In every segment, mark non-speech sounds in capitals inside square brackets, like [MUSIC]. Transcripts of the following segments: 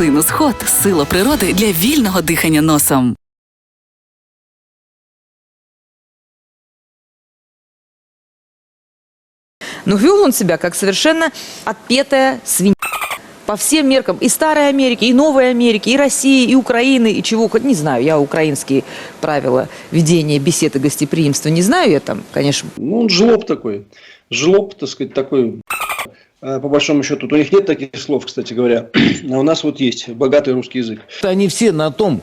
Синус Хот сила природи для вільного дихання носом. Но вел он себя как совершенно отпетая свинья. По всем меркам и Старой Америки, и Новой Америки, и России, и Украины, и чего хоть не знаю. Я украинские правила ведения беседы гостеприимства не знаю. Я там, конечно, Ну, он жлоб такой. Жлоб, так сказать, такой. А, По большому счету, у них нет таких слов, кстати говоря. [CLEARS THROAT] А у нас вот есть богатый русский язык. Они все на том,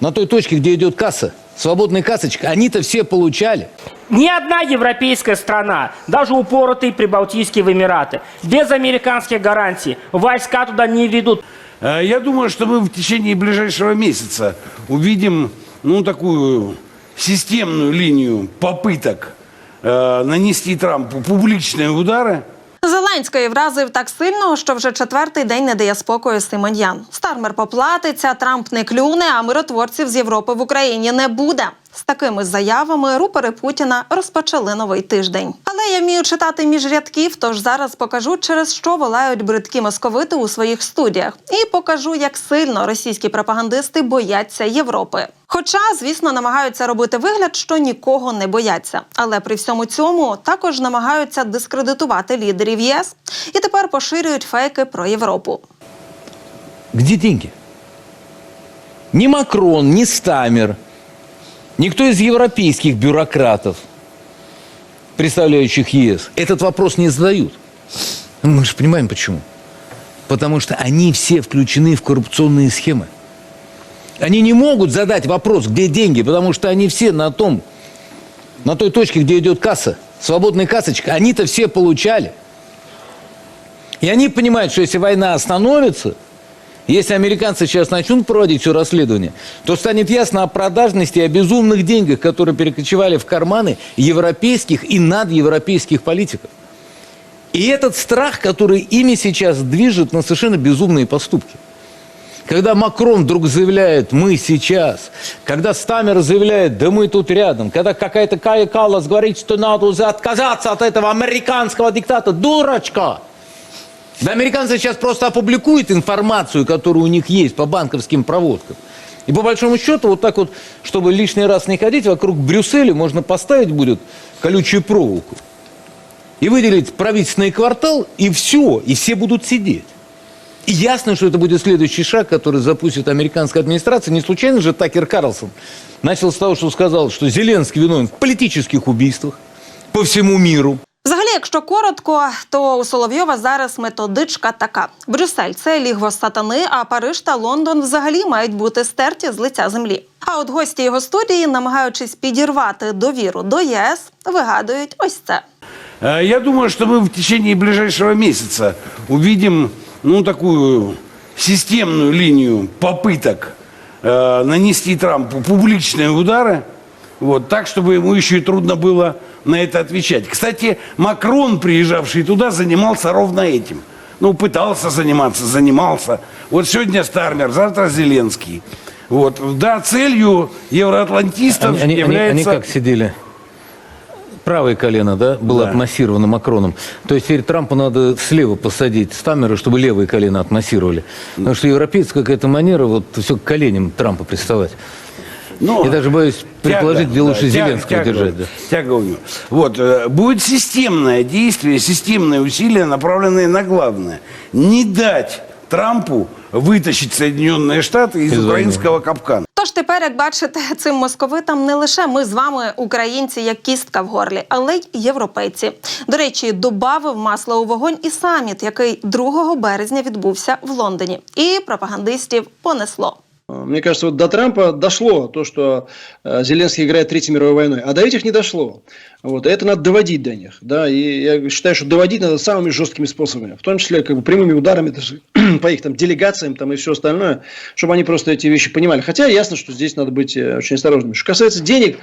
на той точке, где идет касса, свободная кассочка, они-то все получали. Ни одна европейская страна, даже упоротые Прибалтийские Эмираты, без американских гарантий войска туда не ведут. Э, Я думаю, что мы в течение ближайшего месяца увидим ну, такую системную линию попыток э, нанести Трампу публичные удары. Зеленський вразив так сильно, що вже четвертий день не дає спокою Симоньян. Стармер поплатиться, Трамп не клюне, а миротворців з Європи в Україні не буде. З такими заявами рупори Путіна розпочали новий тиждень. Але я вмію читати між рядків, тож зараз покажу, через що волають бридкі московити у своїх студіях, і покажу, як сильно російські пропагандисти бояться Європи. Хоча, звісно, намагаються робити вигляд, що нікого не бояться. Але при всьому цьому також намагаються дискредитувати лідерів ЄС і тепер поширюють фейки про Європу. Где деньги? Ни Макрон, ни Стамер, никто из европейских бюрократов, представляющих ЕС, этот вопрос не задают. Мы же понимаем почему. Потому что они все включены в коррупционные схемы. Они не могут задать вопрос, где деньги, потому что они все на том, на той точке, где идет касса, свободная кассочка, они-то все получали. И они понимают, что если война остановится, если американцы сейчас начнут проводить все расследование, то станет ясно о продажности и о безумных деньгах, которые перекочевали в карманы европейских и надевропейских политиков. И этот страх, который ими сейчас движет на совершенно безумные поступки. Когда Макрон вдруг заявляет «мы сейчас», когда Стамер заявляет «да мы тут рядом», когда какая-то Кая Каллас говорит, что надо уже отказаться от этого американского диктата, дурочка! Да американцы сейчас просто опубликуют информацию, которая у них есть по банковским проводкам. И по большому счету, вот так вот, чтобы лишний раз не ходить, вокруг Брюсселя можно поставить будет колючую проволоку. И выделить правительственный квартал, и все, и все будут сидеть. И ясно, что это будет следующий шаг, который запустит американская администрация. Не случайно же Такер Карлсон начал с того, что сказал, что Зеленский виновен в политических убийствах по всему миру. Взагалі, якщо коротко, то у Соловйова зараз методичка така: Брюссель це лігво сатани, а Париж та Лондон взагалі мають бути стерті з лиця землі. А от гості його студії, намагаючись підірвати довіру до ЄС, вигадують ось це. Э, Я думаю, что мы в течение ближайшего месяца увидим ну, такую системную линию попыток э, нанести Трампу публичные удары, Вот, так, чтобы ему еще и трудно было на это отвечать. Кстати, Макрон, приезжавший туда, занимался ровно этим. Ну, пытался заниматься, занимался. Вот сегодня Стармер, завтра Зеленский. Вот. Да, целью евроатлантистов Они, они- они- является... они как сидели? Правое колено, да, было Да. отмассировано Макроном. То есть теперь Трампу надо слева посадить Стаммера, чтобы левое колено отмассировали. Потому что европейская какая-то манера вот все к коленям Трампа приставать. Ну, Я даже боюсь предположить, где лучше тяга- Зеленского тяга- держать. Да. Тяга у него. Вот, э, будет системное действие, системные усилия, направленные на главное. Не дать Трампу вытащить Соединенные Штаты из Из войны. украинского капкана. Тож тепер, як бачите, цим московитам не лише ми з вами, українці, як кістка в горлі, але й європейці. До речі, добавив масла у вогонь і саміт, який 2 березня відбувся в Лондоні, і пропагандистів понесло. Мне кажется, вот до Трампа дошло то, что э, Зеленский играет Третьей мировой войной, а до этих не дошло. Вот, это надо доводить до них. Да, и я считаю, что доводить надо самыми жесткими способами, в том числе как бы, прямыми ударами [CLEARS THROAT] по их там делегациям там, и все остальное, чтобы они просто эти вещи понимали. Хотя ясно, что здесь надо быть э, очень осторожными. Что касается денег,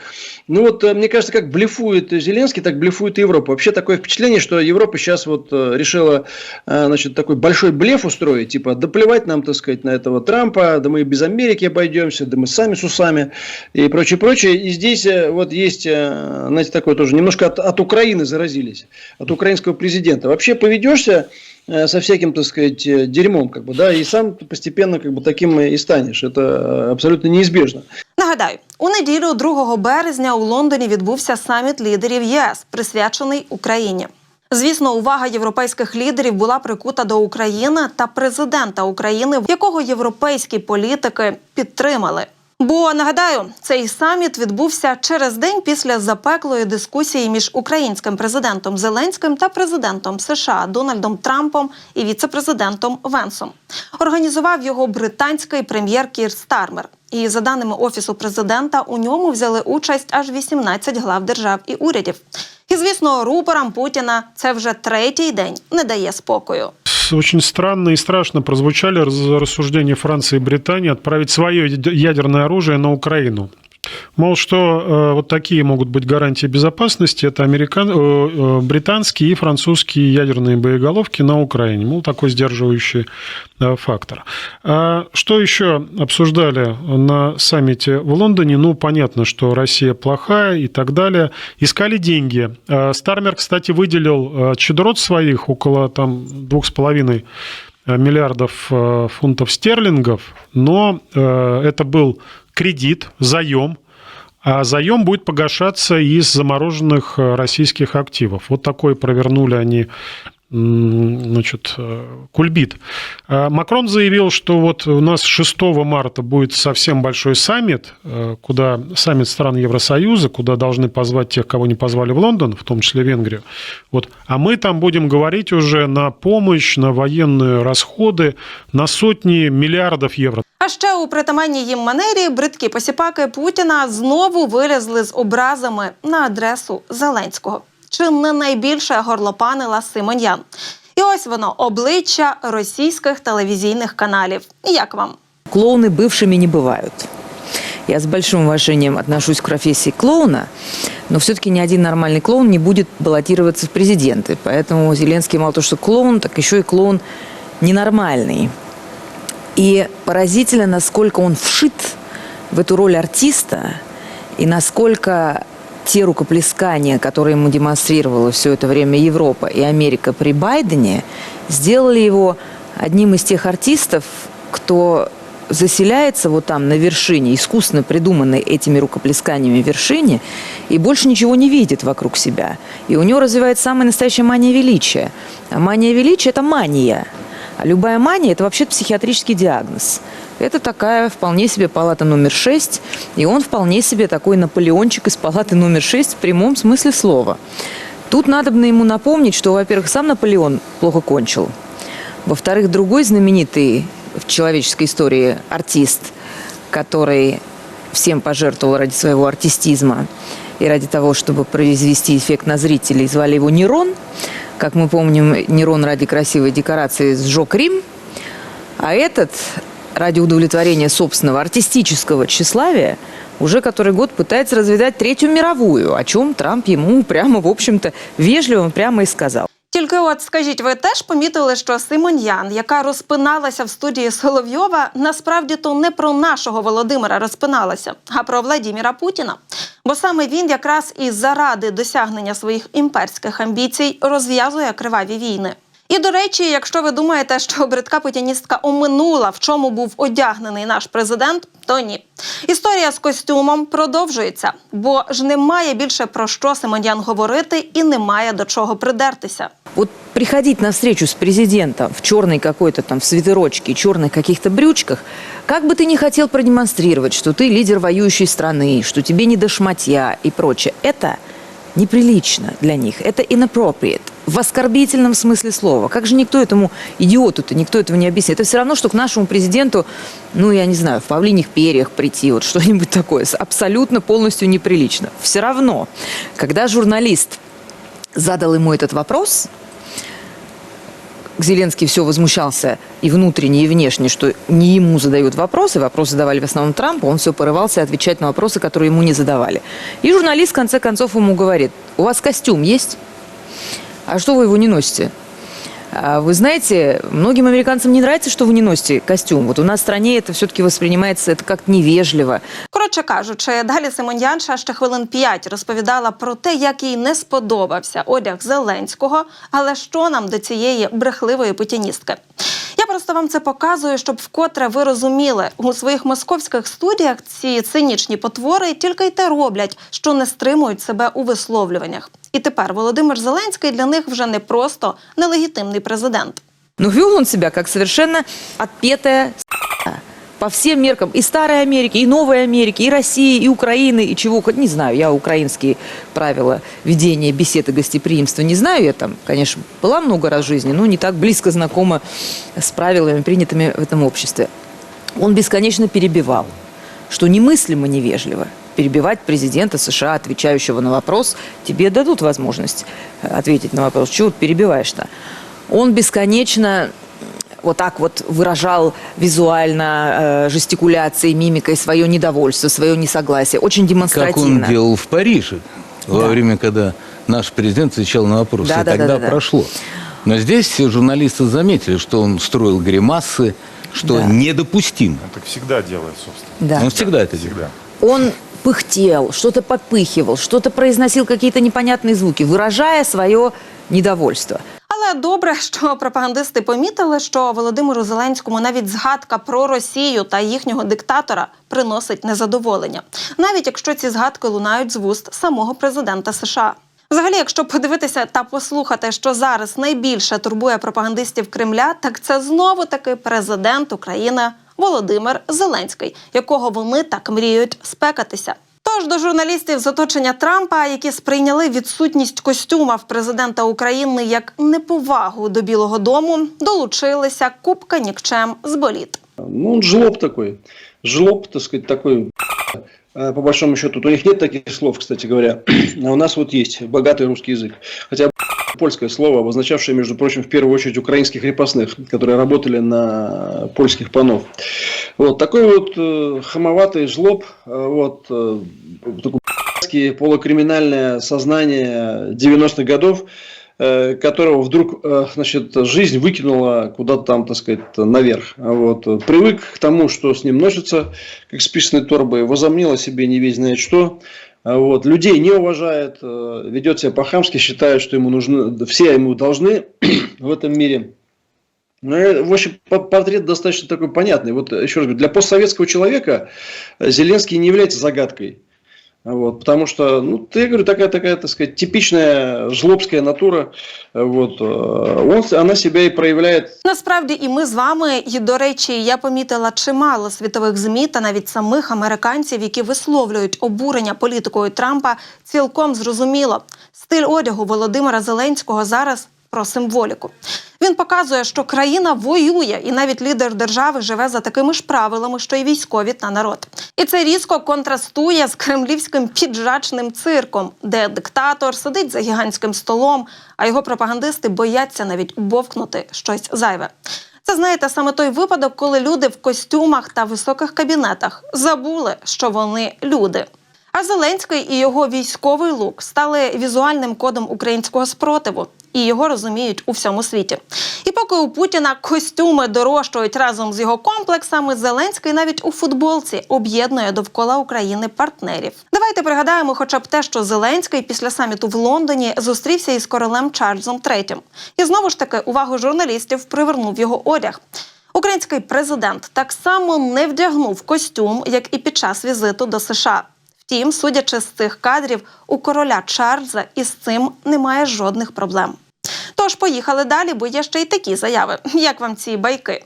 ну вот э, мне кажется, как блефует Зеленский, так блефует и Европа. Вообще такое впечатление, что Европа сейчас вот э, решила значит, такой большой блеф устроить, типа, да нам, так сказать, на этого Трампа, да мы без Америки обойдемся, да мы сами с усами и прочее, прочее. И здесь вот есть, знаете, такое тоже, немножко от, от Украины заразились, от украинского президента. Вообще поведешься э, со всяким, так сказать, э, дерьмом, как бы, да, и сам ты постепенно как бы таким и станешь. Это э, абсолютно неизбежно. Нагадаю, у неділю 2 березня у Лондоні відбувся саміт лідерів єС, присвячений Україні. Звісно, увага європейських лідерів була прикута до України та президента України, якого європейські політики підтримали. Бо нагадаю, цей саміт відбувся через день після запеклої дискусії між українським президентом Зеленським та президентом США Дональдом Трампом і віцепрезидентом Венсом. Організував його британський прем'єр Кір Стармер. І за даними офісу президента, у ньому взяли участь аж 18 глав держав і урядів. І звісно, рупорам Путіна це вже третій день не дає спокою. Очень странно и страшно прозвучали рассуждения Франции и Британии отправить свое ядерное оружие на Украину. Мол, что э, вот такие могут быть гарантии безопасности, это американ... э, э, британские и французские ядерные боеголовки на Украине. Мол, такой сдерживающий э, фактор. А что еще обсуждали на саммите в Лондоне? Ну, понятно, что Россия плохая и так далее. Искали деньги. Э, Стармер, кстати, выделил э, щедрот своих около там двух с половиной миллиардов э, фунтов стерлингов, но э, это был кредит, заем, а заем будет погашаться из замороженных э, российских активов. Вот такой провернули они значит, э, кульбит. А Макрон заявил, что вот у нас 6 марта будет совсем большой саммит, э, куда саммит стран Евросоюза, куда должны позвать тех, кого не позвали в Лондон, в том числе Венгрию. Вот. А мы там будем говорить уже на помощь, на военные расходы, на сотни миллиардов евро. А ще у притаманній їм манері бридкі посіпаки Путіна знову вилізли з образами на адресу Зеленського. Чи не найбільше горлопанила Симоньян? І ось воно обличчя російських телевізійних каналів. Як вам? Клоуны бывшими не бывают. Я с большим уважением отношусь к профессии клоуна, но все-таки ни один нормальный клоун не будет баллотироваться в президенты. Поэтому Зеленский мало то, что клоун, так еще и клоун ненормальный. И поразительно, насколько он вшит в эту роль артиста, и насколько те рукоплескания, которые ему демонстрировала все это время Европа и Америка при Байдене, сделали его одним из тех артистов, кто заселяется вот там на вершине, искусно придуманной этими рукоплесканиями вершине, и больше ничего не видит вокруг себя. И у него развивается самая настоящая мания величия. А мания величия – это мания. А любая мания – это вообще психиатрический диагноз. Это такая вполне себе палата номер 6, и он вполне себе такой Наполеончик из палаты номер 6 в прямом смысле слова. Тут надо бы ему напомнить, что, во-первых, сам Наполеон плохо кончил. Во-вторых, другой знаменитый в человеческой истории артист, который всем пожертвовал ради своего артистизма и ради того, чтобы произвести эффект на зрителей, звали его Нерон. Как мы помним, Нерон ради красивой декорации сжег Рим, а этот ради удовлетворения собственного артистического тщеславия уже который год пытается развязать Третью мировую, о чем Трамп ему [LAUGHS] прямо, в общем-то, вежливо прямо и сказал. Тільки от скажіть, ви теж помітили, що Симоньян, яка розпиналася в студії Соловйова, насправді то не про нашого Володимира розпиналася, а про Владіміра Путіна. Бо саме він якраз і заради досягнення своїх імперських амбіцій розв'язує криваві війни. І до речі, якщо ви думаєте, що бридка путіністка оминула, в чому був одягнений наш президент, то ні. Історія з костюмом продовжується, бо ж немає більше про що Симоньян говорити і немає до чого придертися. Вот приходить на встречу с президентом в черной какой-то там в свитерочке, черных каких-то брючках, как бы ты ни хотел продемонстрировать, что ты лидер воюющей страны, что тебе не до шматья и прочее, это неприлично для них, это inappropriate в оскорбительном смысле слова. Как же никто этому идиоту-то, никто этого не объяснит. Это все равно, что к нашему президенту, ну, я не знаю, в павлиних перьях прийти, вот [LAUGHS] что-нибудь такое, абсолютно полностью неприлично. Все равно, когда журналист задал ему этот вопрос, Зеленский все возмущался и внутренне, и внешне, что не ему задают вопросы, вопросы задавали в основном Трампу, он все порывался отвечать на вопросы, которые ему не задавали. И журналист в конце концов ему говорит, у вас костюм есть? А что вы его не носите? А Вы знаете, многим американцам не нравится, что вы не носите костюм. Вот у нас в стране это все-таки воспринимается это как невежливо. Коротше кажучи, далі Симонянша ще хвилин п'ять розповідала про те, як їй не сподобався одяг Зеленського, але що нам до цієї брехливої путіністки. Я просто вам це показую, щоб вкотре ви розуміли, у своїх московських студіях ці цинічні потвори тільки й те роблять, що не стримують себе у висловлюваннях. І тепер Володимир Зеленський для них вже не просто нелегітимний президент. Но вел он себя как совершенно отпетая. По всем меркам и старой Америки, и новой Америки, и России, и Украины, и чего хоть не знаю. Я украинские правила ведения бесед и гостеприимства не знаю. Я там, конечно, была много раз в жизни, но не так близко знакома с правилами, принятыми в этом обществе. Он бесконечно перебивал, что немыслимо невежливо. Перебивать президента США, отвечающего на вопрос, тебе дадут возможность э, ответить на вопрос. Чего ты перебиваешь-то? Он бесконечно вот так вот выражал визуально, э, жестикуляцией, мимикой свое недовольство, свое несогласие. Очень Как он демонстративно. делал в Париже, во Да. время, когда наш президент отвечал на вопросы. Да, и да, да, тогда да, да. прошло. Но здесь все журналисты заметили, что он строил гримасы, что Да. недопустимо. Так всегда делает, собственно. Да. Он всегда это делает. Всегда. Он пыхтел, что-то подпыхивал, что-то произносил какие-то непонятные звуки, выражая свое недовольство. Але добре, що пропагандисти помітили, що Володимиру Зеленському навіть згадка про Росію та їхнього диктатора приносить незадоволення, навіть якщо ці згадки лунають з вуст самого президента США. Взагалі, якщо подивитися та послухати, що зараз найбільше турбує пропагандистів Кремля, так це знову таки президент України Володимир Зеленський, якого вони так мріють спекатися. Тож до журналістів з оточення Трампа, які сприйняли відсутність костюма в президента України як неповагу до Білого Дому, долучилися купка нікчем з боліт. Ну, он жлоб такой. Жлоб, так сказать, такой. Э, По большому счету, у них нет таких слов, кстати говоря. [CLEARS THROAT] А у нас вот есть богатый русский язык. Хотя польское слово, обозначавшее, между прочим, в первую очередь украинских крепостных, которые работали на польских панов. Вот такой вот э, хамоватый жлоб, э, вот э, такой полукриминальное сознание 90-х годов, э, которого вдруг, э, значит, жизнь выкинула куда-то там, так сказать, наверх. Вот. э, Привык к тому, что с ним носится, как с писаной торбой, возомнил о себе не весь знает что. А Вот. Людей не уважает, э, ведет себя по-хамски, считает, что ему нужны, все ему должны [CLEARS THROAT] в этом мире. Ну, э, в общем, по- портрет достаточно такой понятный. Вот еще раз говорю, для постсоветского человека э, Зеленский не является загадкой. Вот, потому что, ну, ты, я говорю, такая, такая, так сказать, типичная жлобская натура. Вот, э, он, она себя и проявляет Насправді, і ми з вами, і до речі, я помітила чимало світових змі та навіть самих американців, які висловлюють обурення політикою Трампа, цілком зрозуміло. Стиль одягу Володимира Зеленського зараз про символіку. Він показує, що країна воює, і навіть лідер держави живе за такими ж правилами, що й військові та народ. І це різко контрастує з кремлівським піджачним цирком, де диктатор сидить за гігантським столом, а його пропагандисти бояться навіть бовкнути щось зайве. Це знаєте саме той випадок, коли люди в костюмах та високих кабінетах забули, що вони люди. А Зеленський і його військовий лук стали візуальним кодом українського спротиву, і його розуміють у всьому світі. І поки у Путіна костюми дорожчують разом з його комплексами, Зеленський навіть у футболці об'єднує довкола України партнерів. Давайте пригадаємо, хоча б те, що Зеленський після саміту в Лондоні зустрівся із королем Чарльзом III. І знову ж таки увагу журналістів привернув його одяг. Український президент так само не вдягнув костюм, як і під час візиту до США. Втім, судячи з цих кадрів, у короля Чарльза із цим немає жодних проблем. Тож поїхали далі, бо є ще й такі заяви. Як вам ці байки?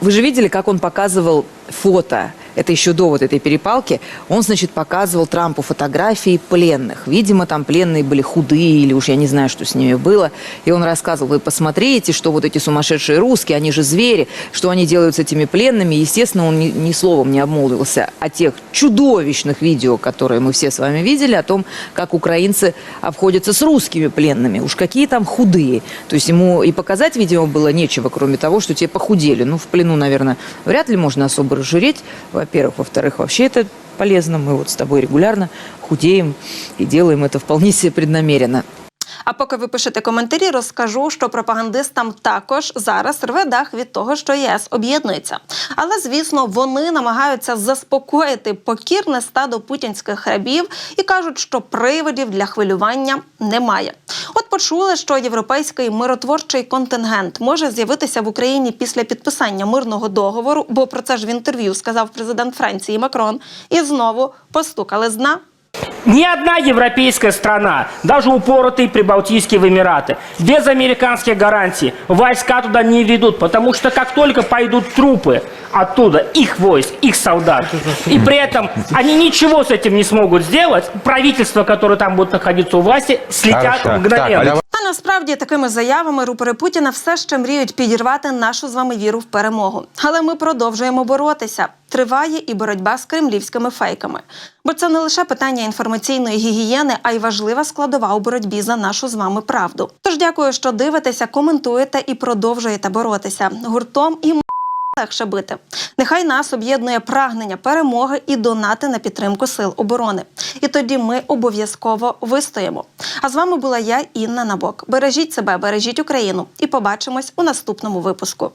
Ви ж бачили, як он показував фото, это еще до вот этой перепалки, он, значит, показывал Трампу фотографии пленных. Видимо, там пленные были худые, или уж я не знаю, что с ними было. И он рассказывал, вы посмотрите, что вот эти сумасшедшие русские, они же звери, что они делают с этими пленными. Естественно, он ни, ни словом не обмолвился о тех чудовищных видео, которые мы все с вами видели, о том, как украинцы обходятся с русскими пленными. Уж какие там худые. То есть ему и показать, видимо, было нечего, кроме того, что те похудели. Ну, в плену, наверное, вряд ли можно особо разжиреть, во-первых. Во-вторых, вообще это полезно. Мы вот с тобой регулярно худеем и делаем это вполне себе преднамеренно. А поки ви пишете коментарі, розкажу, що пропагандистам також зараз рве дах від того, що ЄС об'єднується. Але звісно, вони намагаються заспокоїти покірне стадо путінських рабів і кажуть, що приводів для хвилювання немає. От почули, що європейський миротворчий контингент може з'явитися в Україні після підписання мирного договору, бо про це ж в інтерв'ю сказав президент Франції Макрон. І знову постукали з дна. Ни одна европейская страна, даже упоротые прибалтийские Эмираты, без американских гарантий войска туда не ведут, потому что как только пойдут трупы оттуда, их войск, их солдат, и при этом они ничего с этим не смогут сделать, правительство, которое там будет находиться у власти, слетят Хорошо. мгновенно. Так, а А насправді такими заявами рупори Путіна все ще мріють підірвати нашу з вами віру в перемогу. Але ми продовжуємо боротися. Триває і боротьба з кремлівськими фейками. Бо це не лише питання інформаційної гігієни, а й важлива складова у боротьбі за нашу з вами правду. Тож дякую, що дивитеся, коментуєте і продовжуєте боротися гуртом і легше бити. Нехай нас об'єднує прагнення перемоги і донати на підтримку сил оборони. І тоді ми обов'язково вистоїмо. А з вами була я, Інна Набок. Бережіть себе, бережіть Україну, і побачимось у наступному випуску.